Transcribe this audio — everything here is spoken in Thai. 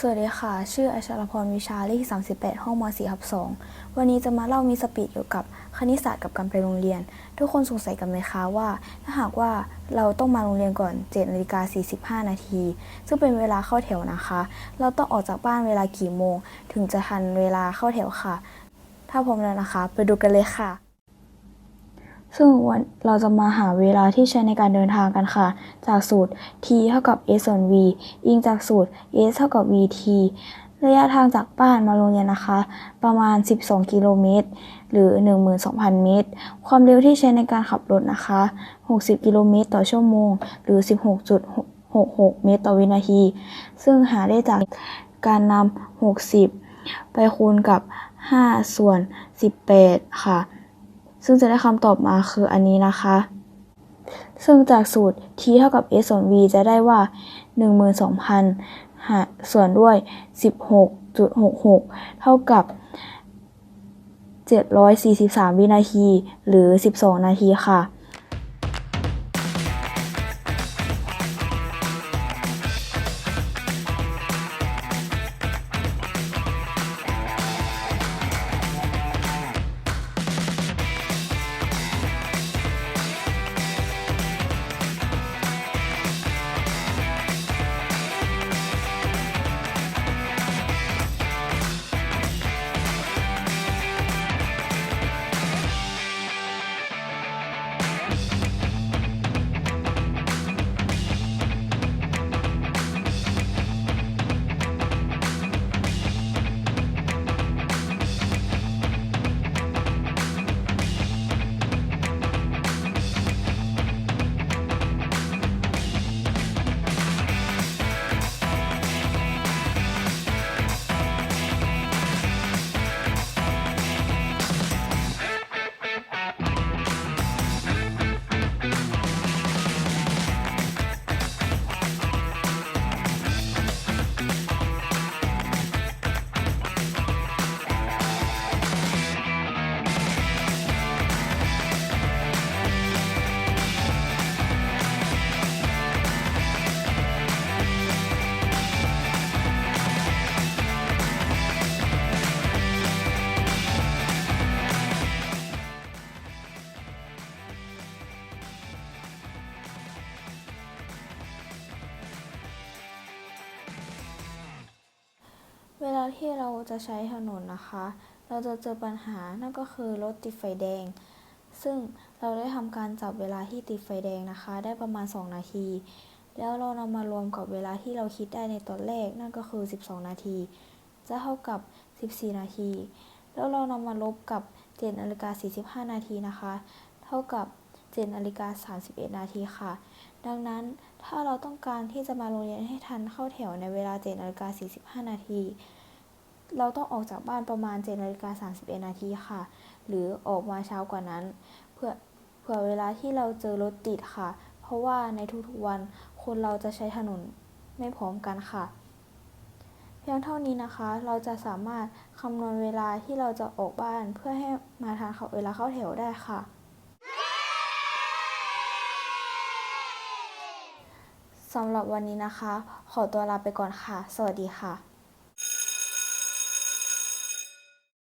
สวัสดีค่ะ ชื่ออัชรพรวิชาเลขที่38 ห้องม 4 ทับ2วันนี้จะมาเล่ามีสปีดเกี่ยวกับคณิตศาสตร์กับการไปโรงเรียน ทุกคนสงสัยกันไหมคะว่า ถ้าหากว่าเราต้องมาโรงเรียนก่อน7นาฬิกา45 นาที ซึ่งเป็นเวลาเข้าแถวนะคะ เราต้องออกจากบ้านเวลากี่โมง ถึงจะทันเวลาเข้าแถวค่ะ ถ้าพร้อมแล้วนะคะ ไปดูกันเลยค่ะ ซึ่งวันเราจะมาหาเวลาที่ใช้ในการเดินทางกันค่ะ จากสูตร t เท่ากับ s ส่วน v อิงจากสูตร s เท่ากับ vt ระยะทางจากบ้านมาโรงเรียนนะคะ ประมาณ 12 กิโลเมตร หรือ 12,000 เมตร ความเร็วที่ใช้ในการขับรถนะคะ 60 กิโลเมตรต่อชั่วโมง หรือ 16.66 เมตรต่อวินาที ซึ่งหาได้จากการนำ60 ไปคูณกับ 5 ส่วน 18 ค่ะ ซึ่งจะได้คำตอบมาคืออันนี้นะคะ ซึ่งจากสูตร t เท่ากับ s ส่วน v จะได้ว่า 12,000หารส่วนด้วย 16.66 เท่ากับ 743 วินาที หรือ 12 นาทีค่ะ เวลาที่เราจะใช้ถนนนะคะ เราจะเจอปัญหานั่นก็คือรถติดไฟแดง ซึ่งเราได้ทำการจับเวลาที่ติดไฟแดงนะคะ ได้ประมาณ 2 นาที แล้วเรานำมารวมกับเวลาที่เราคิดได้ในตอนแรกนั่นก็คือ 12 นาที จะเท่ากับ 14 นาที แล้วเรานำมาลบกับ7นาฬิกา45 นาทีนะคะ เท่ากับ 7นาฬิกา31 นาทีค่ะ ดังนั้นถ้าเราต้องการที่จะมาโรงเรียนให้ทันเข้าแถวในเวลา7นาฬิกา45 นาที เราต้องออกจากบ้านประมาณ7นาฬิกา31 นาทีค่ะ หรือออกมาเช้ากว่านั้น เพื่อเผื่อเวลาที่เราเจอรถติดค่ะ เพราะว่าในทุกๆวันคนเราจะใช้ถนนไม่พร้อมกันค่ะ เพียงเท่านี้นะคะ เราจะสามารถคำนวณเวลาที่เราจะออกบ้านเพื่อให้มาทันเขาเวลาเข้าแถวได้ค่ะ สำหรับวันนี้นะคะ ขอตัวลาไปก่อนค่ะ สวัสดีค่ะ